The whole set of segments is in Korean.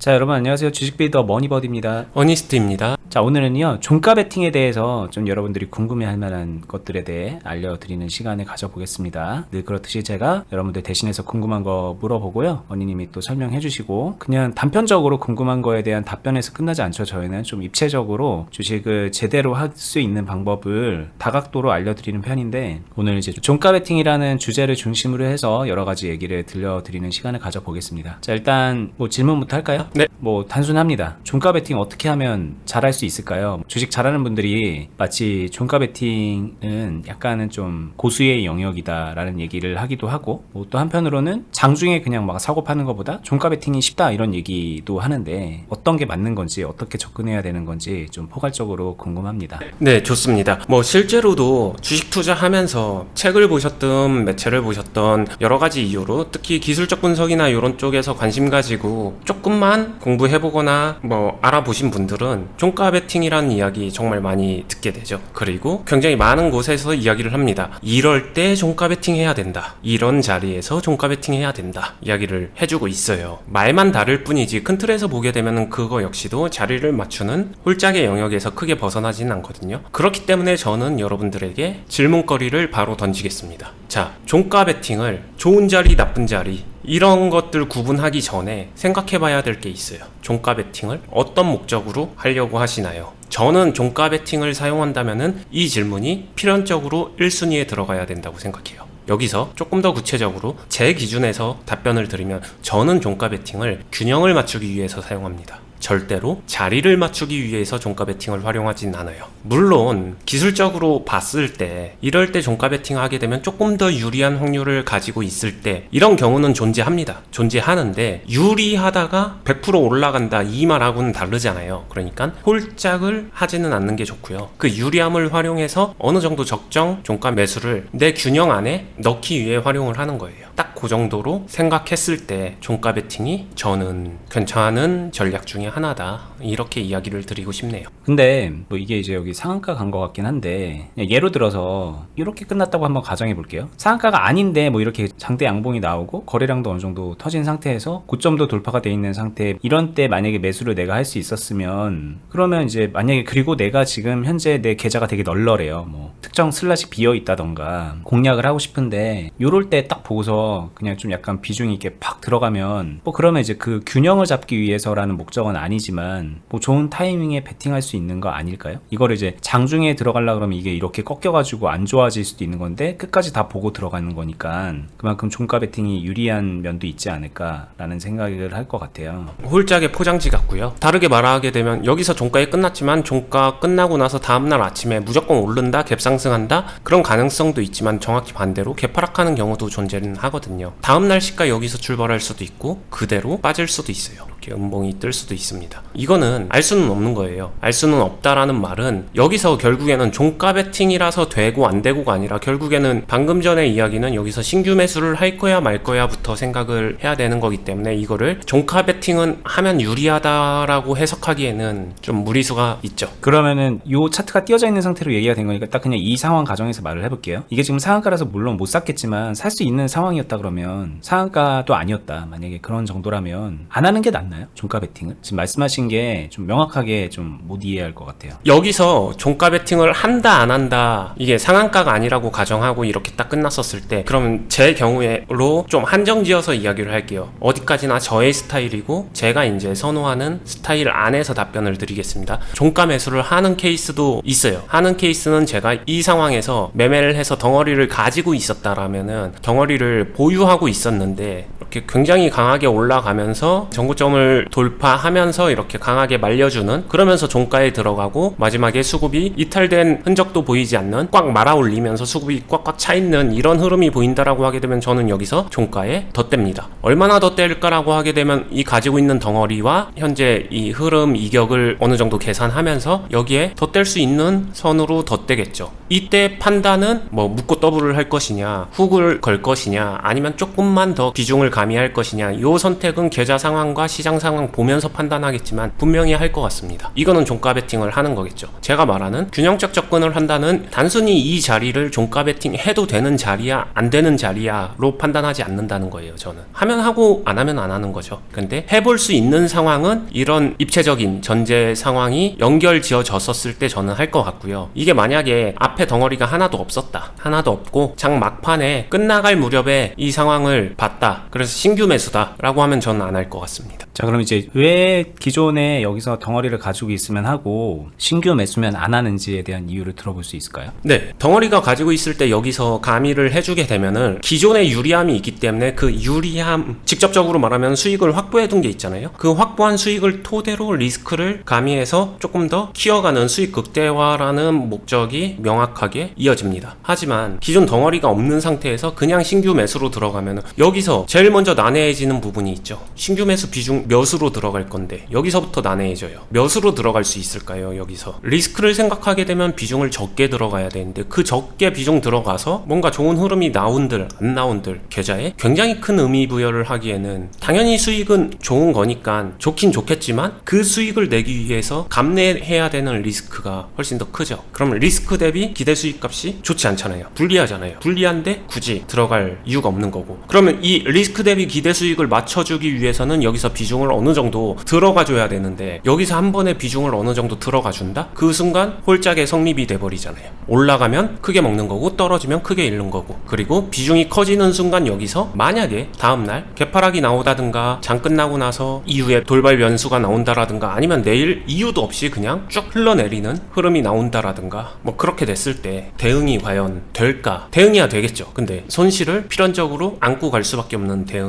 자 여러분 안녕하세요. 주식빌더 머니버드입니다. 어니스트입니다. 자 오늘은요 종가 베팅에 대해서 좀 여러분들이 궁금해할 만한 것들에 대해 알려드리는 시간을 가져보겠습니다. 늘 그렇듯이 제가 여러분들 대신해서 궁금한 거 물어보고요. 언니님이 또 설명해 주시고 그냥 단편적으로 궁금한 거에 대한 답변에서 끝나지 않죠 저희는. 좀 입체적으로 주식을 제대로 할 수 있는 방법을 다각도로 알려드리는 편인데 오늘 이제 종가 베팅이라는 주제를 중심으로 해서 여러 가지 얘기를 들려드리는 시간을 가져보겠습니다. 자 일단 뭐 질문부터 할까요? 네. 뭐 단순합니다. 종가 베팅 어떻게 하면 잘할 수 있을까요? 주식 잘하는 분들이 마치 종가 베팅은 약간은 좀 고수의 영역이다라는 얘기를 하기도 하고 뭐 또 한편으로는 장중에 그냥 막 사고 파는 것보다 종가 베팅이 쉽다 이런 얘기도 하는데 어떤 게 맞는 건지 어떻게 접근해야 되는 건지 좀 포괄적으로 궁금합니다. 네, 좋습니다. 뭐 실제로도 주식 투자하면서 책을 보셨든 매체를 보셨던 여러 가지 이유로 특히 기술적 분석이나 이런 쪽에서 관심 가지고 조금만 공부해보거나 뭐 알아보신 분들은 종가 베팅이라는 이야기 정말 많이 듣게 되죠. 그리고 굉장히 많은 곳에서 이야기를 합니다. 이럴 때 종가 베팅 해야 된다. 이런 자리에서 종가 베팅 해야 된다. 이야기를 해주고 있어요. 말만 다를 뿐이지 큰 틀에서 보게 되면 그거 역시도 자리를 맞추는 홀짝의 영역에서 크게 벗어나지는 않거든요. 그렇기 때문에 저는 여러분들에게 질문거리를 바로 던지겠습니다. 자, 종가 베팅을 좋은 자리, 나쁜 자리, 이런 것들 구분하기 전에 생각해 봐야 될 게 있어요. 종가 베팅을 어떤 목적으로 하려고 하시나요? 저는 종가 베팅을 사용한다면은 이 질문이 필연적으로 1순위에 들어가야 된다고 생각해요. 여기서 조금 더 구체적으로 제 기준에서 답변을 드리면 저는 종가 베팅을 균형을 맞추기 위해서 사용합니다. 절대로 자리를 맞추기 위해서 종가 베팅을 활용하진 않아요. 물론 기술적으로 봤을 때 이럴 때 종가 베팅 하게 되면 조금 더 유리한 확률을 가지고 있을 때 이런 경우는 존재합니다. 존재하는데 유리하다가 100% 올라간다 이 말하고는 다르잖아요. 그러니까 홀짝을 하지는 않는 게 좋고요. 그 유리함을 활용해서 어느 정도 적정 종가 매수를 내 균형 안에 넣기 위해 활용을 하는 거예요. 딱 그 정도로 생각했을 때 종가 베팅이 저는 괜찮은 전략 중에 하나다. 이렇게 이야기를 드리고 싶네요. 근데 뭐 이게 이제 여기 상한가 간 것 같긴 한데 예로 들어서 이렇게 끝났다고 한번 가정해 볼게요. 상한가가 아닌데 뭐 이렇게 장대 양봉이 나오고 거래량도 어느 정도 터진 상태에서 고점도 돌파가 돼 있는 상태 이런 때 만약에 매수를 내가 할 수 있었으면 그러면 이제 만약에 그리고 내가 지금 현재 내 계좌가 되게 널널해요. 뭐 특정 슬롯이 비어 있다던가 공략을 하고 싶은데 요럴 때 딱 보고서 그냥 좀 약간 비중 있게 팍 들어가면 뭐 그러면 이제 그 균형을 잡기 위해서라는 목적은 아니지만 뭐 좋은 타이밍에 베팅할 수 있는 거 아닐까요? 이거를 이제 장중에 들어가려 그러면 이게 이렇게 꺾여가지고 안 좋아질 수도 있는 건데 끝까지 다 보고 들어가는 거니까 그만큼 종가 베팅이 유리한 면도 있지 않을까라는 생각을 할 것 같아요. 홀짝의 포장지 같고요. 다르게 말하게 되면 여기서 종가에 끝났지만 종가 끝나고 나서 다음날 아침에 무조건 오른다, 갭상승한다 그런 가능성도 있지만 정확히 반대로 개파락하는 경우도 존재는 하거든요. 다음날 시가 여기서 출발할 수도 있고 그대로 빠질 수도 있어요. 이렇게 음봉이 뜰 수도 있 습니다. 이거는 알 수는 없는 거예요. 알 수는 없다라는 말은 여기서 결국에는 종가 베팅이라서 되고 안 되고가 아니라 결국에는 방금 전에 이야기는 여기서 신규 매수를 할 거야 말 거야부터 생각을 해야 되는 거기 때문에 이거를 종가 베팅은 하면 유리하다라고 해석하기에는 좀 무리수가 있죠. 그러면은 요 차트가 띄어져 있는 상태로 얘기가 된 거니까 딱 그냥 이 상황 가정에서 말을 해볼게요. 이게 지금 상한가라서 물론 못 샀겠지만 살 수 있는 상황이었다 그러면 상한가도 아니었다. 만약에 그런 정도라면 안 하는 게 낫나요? 종가 베팅을? 지금 말씀하신 게 좀 명확하게 좀 못 이해할 것 같아요. 여기서 종가 베팅을 한다 안 한다 이게 상한가가 아니라고 가정하고 이렇게 딱 끝났었을 때 그러면 제 경우에로 좀 한정지어서 이야기를 할게요. 어디까지나 저의 스타일이고 제가 이제 선호하는 스타일 안에서 답변을 드리겠습니다. 종가 매수를 하는 케이스도 있어요. 하는 케이스는 제가 이 상황에서 매매를 해서 덩어리를 가지고 있었다라면은 덩어리를 보유하고 있었는데 이렇게 굉장히 강하게 올라가면서 전고점을 돌파하면서 이렇게 강하게 말려주는 그러면서 종가에 들어가고 마지막에 수급이 이탈된 흔적도 보이지 않는 꽉 말아 올리면서 수급이 꽉꽉 차 있는 이런 흐름이 보인다라고 하게 되면 저는 여기서 종가에 덧댑니다. 얼마나 덧댈까라고 하게 되면 이 가지고 있는 덩어리와 현재 이 흐름 이격을 어느 정도 계산하면서 여기에 덧댈 수 있는 선으로 덧대겠죠. 이때 판단은 뭐 묶고 더블을 할 것이냐, 훅을 걸 것이냐, 아니면 조금만 더 비중을 가 미할 것이냐 요 선택은 계좌 상황과 시장 상황 보면서 판단하겠지만 분명히 할 것 같습니다. 이거는 종가 베팅을 하는 거겠죠. 제가 말하는 균형적 접근을 한다는 단순히 이 자리를 종가 베팅 해도 되는 자리야 안 되는 자리야로 판단하지 않는다는 거예요. 저는 하면 하고 안 하면 안 하는 거죠. 근데 해볼 수 있는 상황은 이런 입체적인 전제 상황이 연결 지어졌었을 때 저는 할 것 같고요. 이게 만약에 앞에 덩어리가 하나도 없었다. 하나도 없고 장 막판에 끝나갈 무렵에 이 상황을 봤다. 그래서 신규 매수다라고 하면 저는 안 할 것 같습니다. 자, 그럼 이제 왜 기존에 여기서 덩어리를 가지고 있으면 하고 신규 매수면 안 하는지에 대한 이유를 들어볼 수 있을까요? 네, 덩어리가 가지고 있을 때 여기서 가미를 해주게 되면은 기존에 유리함이 있기 때문에 그 유리함 직접적으로 말하면 수익을 확보해 둔 게 있잖아요. 그 확보한 수익을 토대로 리스크를 가미해서 조금 더 키워가는 수익 극대화라는 목적이 명확하게 이어집니다. 하지만 기존 덩어리가 없는 상태에서 그냥 신규 매수로 들어가면은 여기서 제일 먼저 난해해지는 부분이 있죠. 신규 매수 비중 몇으로 들어갈 건데 여기서부터 난해해져요. 몇으로 들어갈 수 있을까요? 여기서 리스크를 생각하게 되면 비중을 적게 들어가야 되는데 그 적게 비중 들어가서 뭔가 좋은 흐름이 나온들 안 나온들 계좌에 굉장히 큰 의미 부여를 하기에는 당연히 수익은 좋은 거니까 좋긴 좋겠지만 그 수익을 내기 위해서 감내해야 되는 리스크가 훨씬 더 크죠. 그럼 리스크 대비 기대 수익 값이 좋지 않잖아요. 불리하잖아요. 불리한데 굳이 들어갈 이유가 없는 거고. 그러면 이 리스크 대비 기대 수익을 맞춰주기 위해서는 여기서 비중을 어느 정도 들어가 줘야 되는데 여기서 한 번에 비중을 어느 정도 들어가 준다? 그 순간 홀짝의 성립이 돼버리잖아요. 올라가면 크게 먹는 거고 떨어지면 크게 잃는 거고 그리고 비중이 커지는 순간 여기서 만약에 다음날 개파락이 나오다든가 장 끝나고 나서 이후에 돌발 변수가 나온다라든가 아니면 내일 이유도 없이 그냥 쭉 흘러내리는 흐름이 나온다라든가 뭐 그렇게 됐을 때 대응이 과연 될까? 대응이야 되겠죠. 근데 손실을 필연적으로 안고 갈 수밖에 없는 대응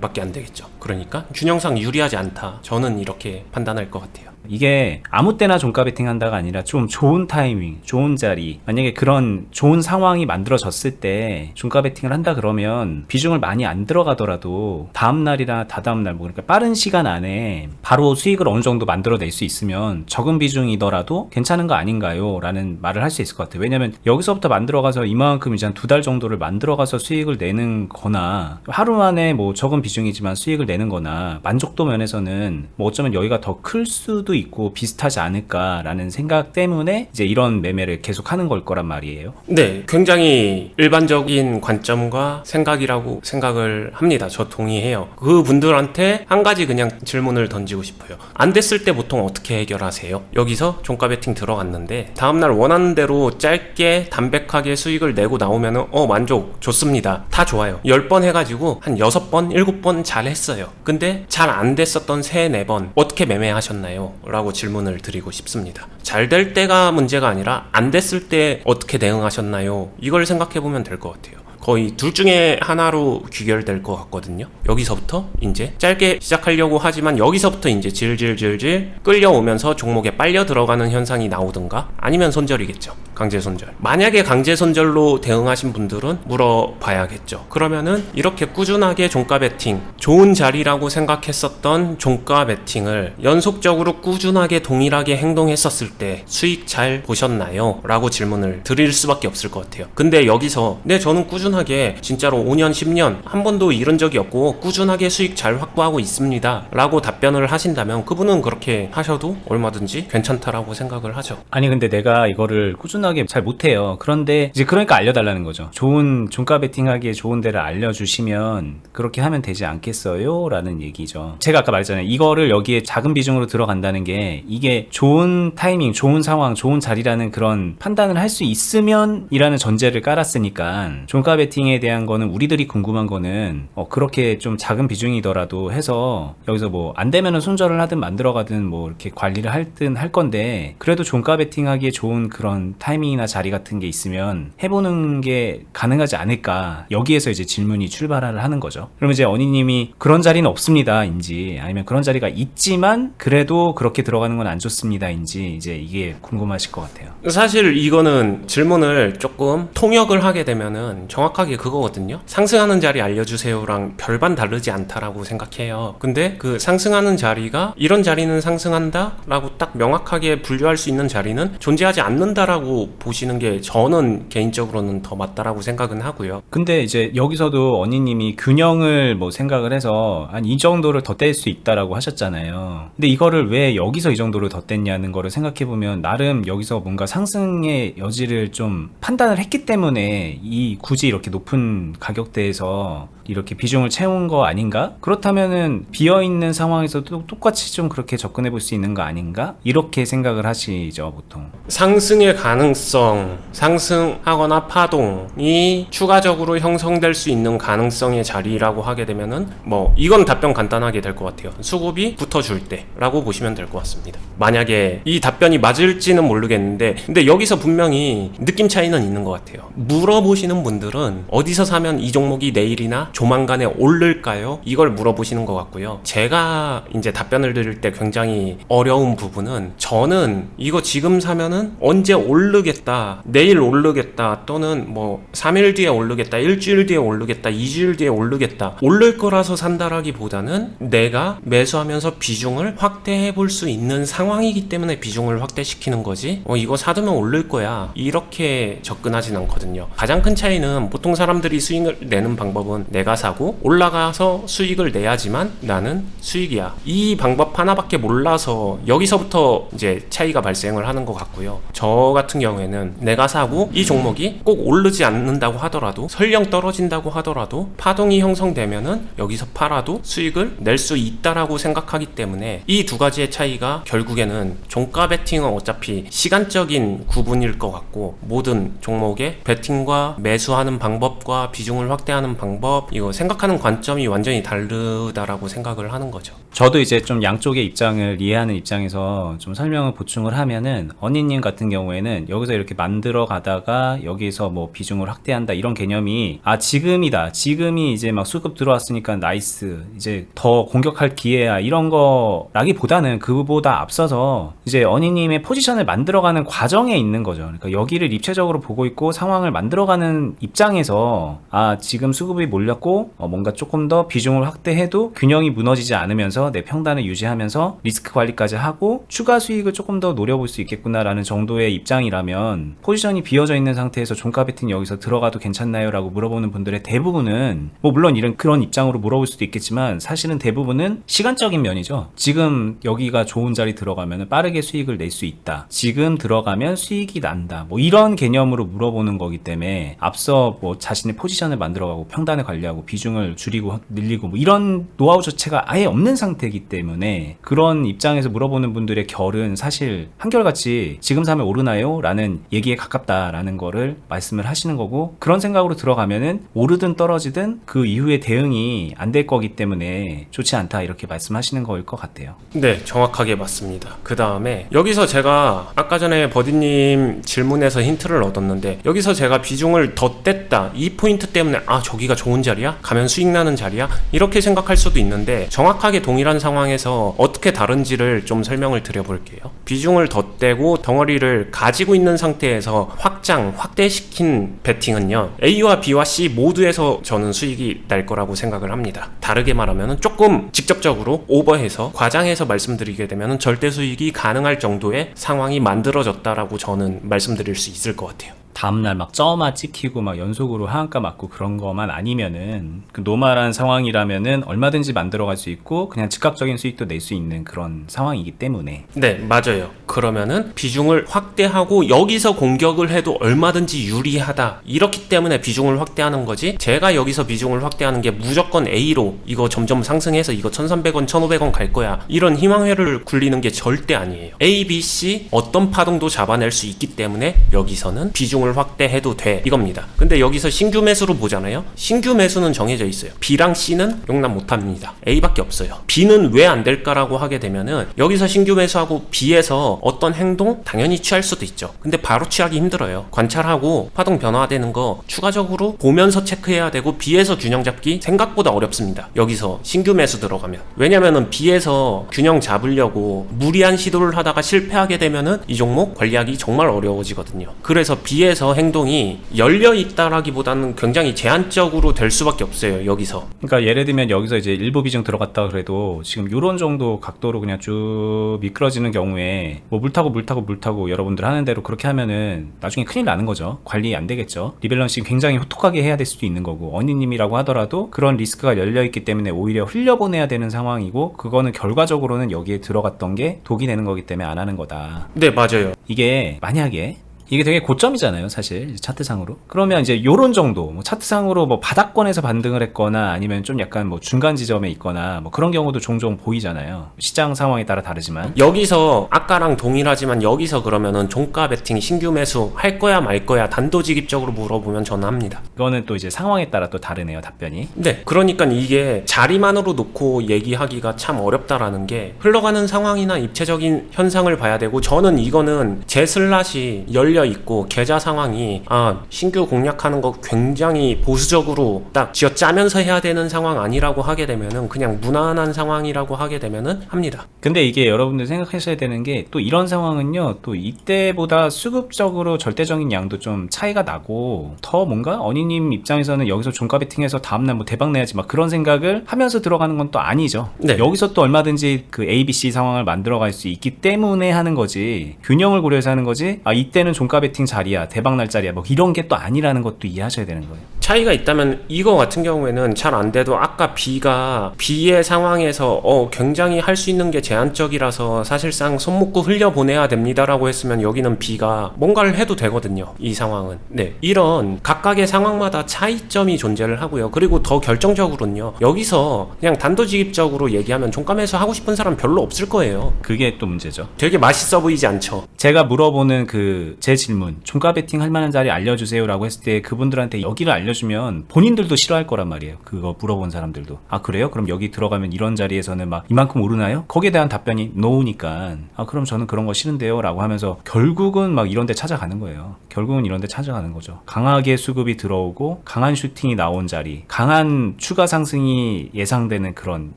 밖에 안 되겠죠. 그러니까 균형상 유리하지 않다. 저는 이렇게 판단할 것 같아요. 이게 아무 때나 종가 베팅 한다가 아니라 좀 좋은 타이밍, 좋은 자리, 만약에 그런 좋은 상황이 만들어졌을 때 종가 베팅을 한다 그러면 비중을 많이 안 들어가더라도 다음 날이나 다다음 날 뭐 그러니까 빠른 시간 안에 바로 수익을 어느 정도 만들어낼 수 있으면 적은 비중이더라도 괜찮은 거 아닌가요? 라는 말을 할 수 있을 것 같아요. 왜냐면 여기서부터 만들어가서 이만큼 이제 한 두 달 정도를 만들어가서 수익을 내는 거나 하루 만에 뭐 적은 비중이지만 수익을 내는 거나 만족도 면에서는 뭐 어쩌면 여기가 더 클 수도 있고 비슷하지 않을까라는 생각 때문에 이제 이런 매매를 계속 하는 걸 거란 말이에요. 네, 굉장히 일반적인 관점과 생각이라고 생각을 합니다. 저 동의해요. 그 분들한테 한 가지 그냥 질문을 던지고 싶어요. 안 됐을 때 보통 어떻게 해결하세요? 여기서 종가 베팅 들어갔는데 다음날 원하는 대로 짧게 담백하게 수익을 내고 나오면은 어 만족 좋습니다. 다 좋아요. 10번 해가지고 한 6번, 7번 잘 했어요. 근데 잘 안 됐었던 3, 4번 어떻게 매매하셨나요? 라고 질문을 드리고 싶습니다. 잘 될 때가 문제가 아니라 안 됐을 때 어떻게 대응하셨나요? 이걸 생각해 보면 될 것 같아요. 거의 둘 중에 하나로 귀결될 것 같거든요. 여기서부터 이제 짧게 시작하려고 하지만 여기서부터 이제 질질질질 끌려오면서 종목에 빨려 들어가는 현상이 나오든가 아니면 손절이겠죠. 강제 손절. 만약에 강제 손절로 대응하신 분들은 물어봐야겠죠. 그러면은 이렇게 꾸준하게 종가 베팅, 좋은 자리라고 생각했었던 종가 베팅을 연속적으로 꾸준하게 동일하게 행동했었을 때 수익 잘 보셨나요? 라고 질문을 드릴 수밖에 없을 것 같아요. 근데 여기서 네 저는 꾸준 하게 진짜로 5년 10년 한 번도 잃은 적이 없고 꾸준하게 수익 잘 확보하고 있습니다. 라고 답변을 하신다면 그분은 그렇게 하셔도 얼마든지 괜찮다라고 생각을 하죠. 아니 근데 내가 이거를 꾸준하게 잘 못해요. 그런데 이제 그러니까 알려달라는 거죠. 좋은 종가 베팅하기에 좋은 데를 알려주시면 그렇게 하면 되지 않겠어요? 라는 얘기죠. 제가 아까 말했잖아요. 이거를 여기에 작은 비중으로 들어간다는 게 이게 좋은 타이밍, 좋은 상황, 좋은 자리라는 그런 판단을 할 수 있으면 이라는 전제를 깔았으니까 종가 베팅에 대한 거는 우리들이 궁금한 거는 어, 그렇게 좀 작은 비중이더라도 해서 여기서 뭐 안 되면은 손절을 하든 만들어 가든 뭐 이렇게 관리를 할든 할 건데 그래도 종가 베팅하기에 좋은 그런 타이밍이나 자리 같은 게 있으면 해보는 게 가능하지 않을까 여기에서 이제 질문이 출발을 하는 거죠. 그러면 이제 어니님이 그런 자리는 없습니다인지 아니면 그런 자리가 있지만 그래도 그렇게 들어가는 건 안 좋습니다인지 이제 이게 궁금하실 것 같아요. 사실 이거는 질문을 조금 통역을 하게 되면은 정확히 정확하게 그거거든요. 상승하는 자리 알려주세요랑 별반 다르지 않다라고 생각해요. 근데 그 상승하는 자리가 이런 자리는 상승한다라고 딱 명확하게 분류할 수 있는 자리는 존재하지 않는다라고 보시는 게 저는 개인적으로는 더 맞다라고 생각은 하고요. 근데 이제 여기서도 언니님이 균형을 뭐 생각을 해서 한 이 정도를 덧댈 수 있다라고 하셨잖아요. 근데 이거를 왜 여기서 이 정도를 덧댔냐는 거를 생각해 보면 나름 여기서 뭔가 상승의 여지를 좀 판단을 했기 때문에 이 굳이 이렇게 높은 가격대에서 이렇게 비중을 채운 거 아닌가? 그렇다면은 비어 있는 상황에서도 똑같이 좀 그렇게 접근해 볼 수 있는 거 아닌가? 이렇게 생각을 하시죠, 보통. 상승의 가능성, 상승하거나 파동이 추가적으로 형성될 수 있는 가능성의 자리라고 하게 되면은 뭐 이건 답변 간단하게 될 것 같아요. 수급이 붙어줄 때라고 보시면 될 것 같습니다. 만약에 이 답변이 맞을지는 모르겠는데 근데 여기서 분명히 느낌 차이는 있는 것 같아요. 물어보시는 분들은 어디서 사면 이 종목이 내일이나 조만간에 오를까요? 이걸 물어보시는 것 같고요. 제가 이제 답변을 드릴 때 굉장히 어려운 부분은 저는 이거 지금 사면은 언제 오르겠다, 내일 오르겠다, 또는 뭐 3일 뒤에 오르겠다, 일주일 뒤에 오르겠다, 2주일 뒤에 오르겠다, 오를 거라서 산다라기보다는 내가 매수하면서 비중을 확대해 볼 수 있는 상황이기 때문에 비중을 확대시키는 거지, 어, 이거 사두면 오를 거야. 이렇게 접근하진 않거든요. 가장 큰 차이는 보통 사람들이 수익을 내는 방법은 내가 사고 올라가서 수익을 내야지만 나는 수익이야. 이 방법 하나밖에 몰라서 여기서부터 이제 차이가 발생을 하는 것 같고요. 저 같은 경우에는 내가 사고 이 종목이 꼭 오르지 않는다고 하더라도 설령 떨어진다고 하더라도 파동이 형성되면은 여기서 팔아도 수익을 낼 수 있다라고 생각하기 때문에 이 두 가지의 차이가 결국에는 종가 베팅은 어차피 시간적인 구분일 것 같고 모든 종목의 베팅과 매수하는 방법과 비중을 확대하는 방법 이거 생각하는 관점이 완전히 다르다라고 생각을 하는 거죠. 저도 이제 좀 양쪽의 입장을 이해하는 입장에서 좀 설명을 보충을 하면은 언니님 같은 경우에는 여기서 이렇게 만들어 가다가 여기서 뭐 비중을 확대한다 이런 개념이 아 지금이다. 지금이 이제 막 수급 들어왔으니까 나이스. 이제 더 공격할 기회야. 이런 거라기보다는 그보다 앞서서 이제 언니님의 포지션을 만들어가는 과정에 있는 거죠. 그러니까 여기를 입체적으로 보고 있고 상황을 만들어가는 입장에서 아 지금 수급이 몰렸 고 어, 뭔가 조금 더 비중을 확대해도 균형이 무너지지 않으면서 내 평단을 유지하면서 리스크 관리까지 하고 추가 수익을 조금 더 노려볼 수 있겠구나라는 정도의 입장이라면 포지션이 비어져 있는 상태에서 종가 베팅 여기서 들어가도 괜찮나요? 라고 물어보는 분들의 대부분은 뭐 물론 이런 그런 입장으로 물어볼 수도 있겠지만 사실은 대부분은 시간적인 면이죠. 지금 여기가 좋은 자리 들어가면 빠르게 수익을 낼 수 있다. 지금 들어가면 수익이 난다. 뭐 이런 개념으로 물어보는 거기 때문에 앞서 뭐 자신의 포지션을 만들어가고 평단을 관리하고 비중을 줄이고 늘리고 뭐 이런 노하우 자체가 아예 없는 상태이기 때문에 그런 입장에서 물어보는 분들의 결은 사실 한결같이 지금 사면 오르나요? 라는 얘기에 가깝다라는 거를 말씀을 하시는 거고 그런 생각으로 들어가면은 오르든 떨어지든 그 이후에 대응이 안 될 거기 때문에 좋지 않다 이렇게 말씀하시는 거일 것 같아요. 네, 정확하게 맞습니다. 그 다음에 여기서 제가 아까 전에 버디님 질문에서 힌트를 얻었는데 여기서 제가 비중을 더 뗐다 이 포인트 때문에 아 저기가 좋은 자리 야? 가면 수익 나는 자리야? 이렇게 생각할 수도 있는데 정확하게 동일한 상황에서 어떻게 다른지를 좀 설명을 드려볼게요. 비중을 더 떼고 덩어리를 가지고 있는 상태에서 확장, 확대시킨 베팅은요 A와 B와 C 모두에서 저는 수익이 날 거라고 생각을 합니다. 다르게 말하면 조금 직접적으로 오버해서 과장해서 말씀드리게 되면 절대 수익이 가능할 정도의 상황이 만들어졌다라고 저는 말씀드릴 수 있을 것 같아요. 다음날 막 쩌마 찍히고 막 연속으로 하한가 맞고 그런 것만 아니면은 그 노멀한 상황이라면은 얼마든지 만들어갈 수 있고 그냥 즉각적인 수익도 낼 수 있는 그런 상황이기 때문에 네, 맞아요. 그러면은 비중을 확대하고 여기서 공격을 해도 얼마든지 유리하다. 이렇기 때문에 비중을 확대하는 거지. 제가 여기서 비중을 확대하는 게 무조건 A로 이거 점점 상승해서 이거 1,300원, 1,500원 갈 거야. 이런 희망회를 굴리는 게 절대 아니에요. A, B, C 어떤 파동도 잡아낼 수 있기 때문에 여기서는 비중을 확대해도 돼. 이겁니다. 근데 여기서 신규 매수로 보잖아요. 신규 매수는 정해져 있어요. B랑 C는 용납 못 합니다. A밖에 없어요. B는 왜 안 될까라고 하게 되면은 여기서 신규 매수하고 B에서 어떤 행동 당연히 취할 수도 있죠. 근데 바로 취하기 힘들어요. 관찰하고 파동 변화되는 거 추가적으로 보면서 체크해야 되고 B에서 균형 잡기 생각보다 어렵습니다. 여기서 신규 매수 들어가면 왜냐면은 B에서 균형 잡으려고 무리한 시도를 하다가 실패하게 되면은 이 종목 관리하기 정말 어려워지거든요. 그래서 B에 서 여기에서 행동이 열려 있다라기보다는 굉장히 제한적으로 될 수밖에 없어요. 여기서. 그러니까 예를 들면 여기서 이제 일부 비중 들어갔다 그래도 지금 요런 정도 각도로 그냥 쭉 미끄러지는 경우에 뭐 물 타고 물 타고 물 타고 여러분들 하는 대로 그렇게 하면은 나중에 큰일 나는 거죠. 관리 안 되겠죠. 리밸런싱 굉장히 호톡하게 해야 될 수도 있는 거고 어니님이라고 하더라도 그런 리스크가 열려 있기 때문에 오히려 흘려보내야 되는 상황이고 그거는 결과적으로는 여기에 들어갔던 게 독이 되는 거기 때문에 안 하는 거다. 네, 맞아요. 이게 만약에 이게 되게 고점이잖아요, 사실 차트상으로. 그러면 이제 요런 정도, 뭐 차트상으로 뭐 바닥권에서 반등을 했거나 아니면 좀 약간 뭐 중간 지점에 있거나 뭐 그런 경우도 종종 보이잖아요. 시장 상황에 따라 다르지만. 여기서 아까랑 동일하지만 여기서 그러면은 종가 베팅 신규 매수 할 거야 말 거야 단도직입적으로 물어보면 저는 합니다. 그거는 또 이제 상황에 따라 또 다르네요, 답변이. 네, 그러니까 이게 자리만으로 놓고 얘기하기가 참 어렵다라는 게 흘러가는 상황이나 입체적인 현상을 봐야 되고 저는 이거는 제 슬롯이 열려 있고 계좌 상황이 아 신규 공략하는 거 굉장히 보수적으로 딱 쥐어 짜면서 해야 되는 상황 아니라고 하게 되면은 그냥 무난한 상황이라고 하게 되면은 합니다. 근데 이게 여러분들 생각하셔야 되는 게 또 이런 상황은요, 또 이때보다 수급적으로 절대적인 양도 좀 차이가 나고 더 뭔가 어니님 입장에서는 여기서 종가 베팅해서 다음날 뭐 대박 내야지 막 그런 생각을 하면서 들어가는 건 또 아니죠. 네. 여기서 또 얼마든지 그 A, B, C 상황을 만들어갈 수 있기 때문에 하는 거지 균형을 고려해서 하는 거지. 아 이때는 종가 베팅 자리야, 대박 날 자리야, 뭐 이런 게 또 아니라는 것도 이해하셔야 되는 거예요. 차이가 있다면 이거 같은 경우에는 잘 안 돼도 아까 B가 B의 상황에서 어 굉장히 할 수 있는 게 제한적이라서 사실상 손 묶고 흘려 보내야 됩니다라고 했으면 여기는 B가 뭔가를 해도 되거든요. 이 상황은. 네. 이런 각각의 상황마다 차이점이 존재를 하고요. 그리고 더 결정적으로는요. 여기서 그냥 단도직입적으로 얘기하면 종가 매수 하고 싶은 사람 별로 없을 거예요. 그게 또 문제죠. 되게 맛있어 보이지 않죠. 제가 물어보는 그 제 질문 종가 베팅 할 만한 자리 알려주세요 라고 했을 때 그분들한테 여기를 알려주면 본인들도 싫어할 거란 말이에요. 그거 물어본 사람들도. 아 그래요? 그럼 여기 들어가면 이런 자리에서는 막 이만큼 오르나요? 거기에 대한 답변이 노우니까 아 그럼 저는 그런 거 싫은데요 라고 하면서 결국은 막 이런 데 찾아가는 거예요. 결국은 이런 데 찾아가는 거죠. 강하게 수급이 들어오고 강한 슈팅이 나온 자리 강한 추가 상승이 예상되는 그런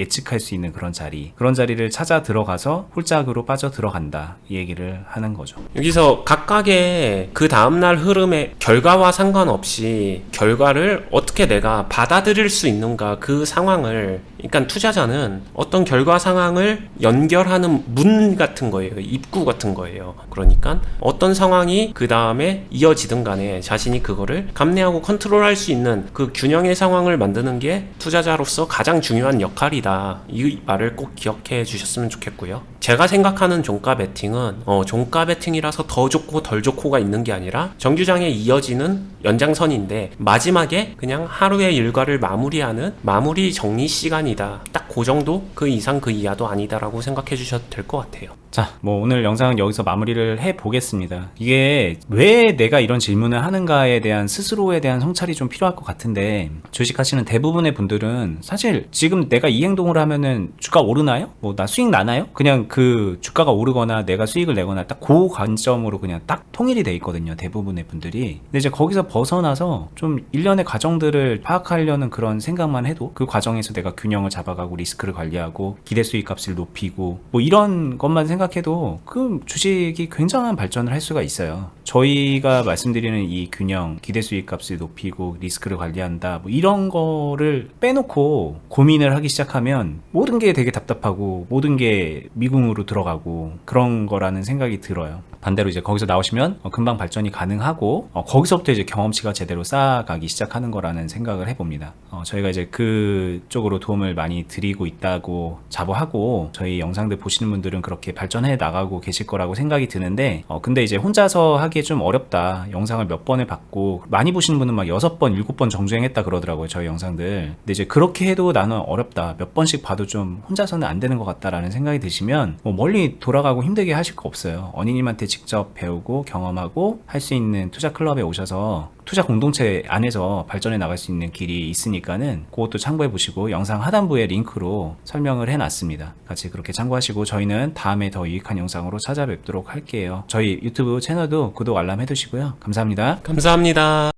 예측할 수 있는 그런 자리 그런 자리를 찾아 들어가서 홀짝으로 빠져 들어간다. 이 얘기를 하는 거죠. 여기서 각각의 그 다음날 흐름의 결과와 상관없이 결과를 어떻게 내가 받아들일 수 있는가 그 상황을 그러니까 투자자는 어떤 결과 상황을 연결하는 문 같은 거예요. 입구 같은 거예요. 그러니까 어떤 상황이 그 다음에 이어지든 간에 자신이 그거를 감내하고 컨트롤할 수 있는 그 균형의 상황을 만드는 게 투자자로서 가장 중요한 역할이다. 이 말을 꼭 기억해 주셨으면 좋겠고요. 제가 생각하는 종가 베팅은 어, 종가 베팅이라서 더 좋고 덜 좋고 가 있는 게 아니라 정규장에 이어지는 연장선인데 마지막에 그냥 하루의 일과를 마무리하는 마무리 정리 시간이다. 딱 그 정도 그 이상 그 이하도 아니다라고 생각해 주셔도 될 것 같아요. 자, 뭐 오늘 영상은 여기서 마무리를 해 보겠습니다. 이게 왜 내가 이런 질문을 하는가에 대한 스스로에 대한 성찰이 좀 필요할 것 같은데 주식하시는 대부분의 분들은 사실 지금 내가 이 행동을 하면은 주가 오르나요? 뭐 나 수익 나나요? 그냥 그 주가가 오르거나 내가 수익을 내거나 딱 그 관점으로 그냥 딱 통일이 돼 있거든요. 대부분의 분들이. 근데 이제 거기서 벗어나서 좀 일련의 과정들을 파악하려는 그런 생각만 해도 그 과정에서 내가 균형을 잡아가고 리스크를 관리하고 기대 수익 값을 높이고 뭐 이런 것만 생각 해도 그 주식이 굉장한 발전을 할 수가 있어요. 저희가 말씀드리는 이 균형, 기대 수익 값을 높이고 리스크를 관리한다. 뭐 이런 거를 빼놓고 고민을 하기 시작하면 모든 게 되게 답답하고 모든 게 미궁으로 들어가고 그런 거라는 생각이 들어요. 반대로 이제 거기서 나오시면 어, 금방 발전이 가능하고 어, 거기서부터 이제 경험치가 제대로 쌓아가기 시작하는 거라는 생각을 해봅니다. 어, 저희가 이제 그쪽으로 도움을 많이 드리고 있다고 자부하고 저희 영상들 보시는 분들은 그렇게 발전해 나가고 계실 거라고 생각이 드는데 어, 근데 이제 혼자서 하기 좀 어렵다. 영상을 몇 번을 봤고 많이 보시는 분은 막 여섯 번, 일곱 번 정주행했다 그러더라고요. 저희 영상들. 근데 이제 그렇게 해도 나는 어렵다. 몇 번씩 봐도 좀 혼자서는 안 되는 것 같다라는 생각이 드시면 뭐 멀리 돌아가고 힘들게 하실 거 없어요. 어니님한테 직접 배우고 경험하고 할 수 있는 투자 클럽에 오셔서 투자 공동체 안에서 발전해 나갈 수 있는 길이 있으니까는 그것도 참고해 보시고 영상 하단부에 링크로 설명을 해 놨습니다. 같이 그렇게 참고하시고 저희는 다음에 더 유익한 영상으로 찾아뵙도록 할게요. 저희 유튜브 채널도 구독 알람 해 두시고요. 감사합니다. 감사합니다.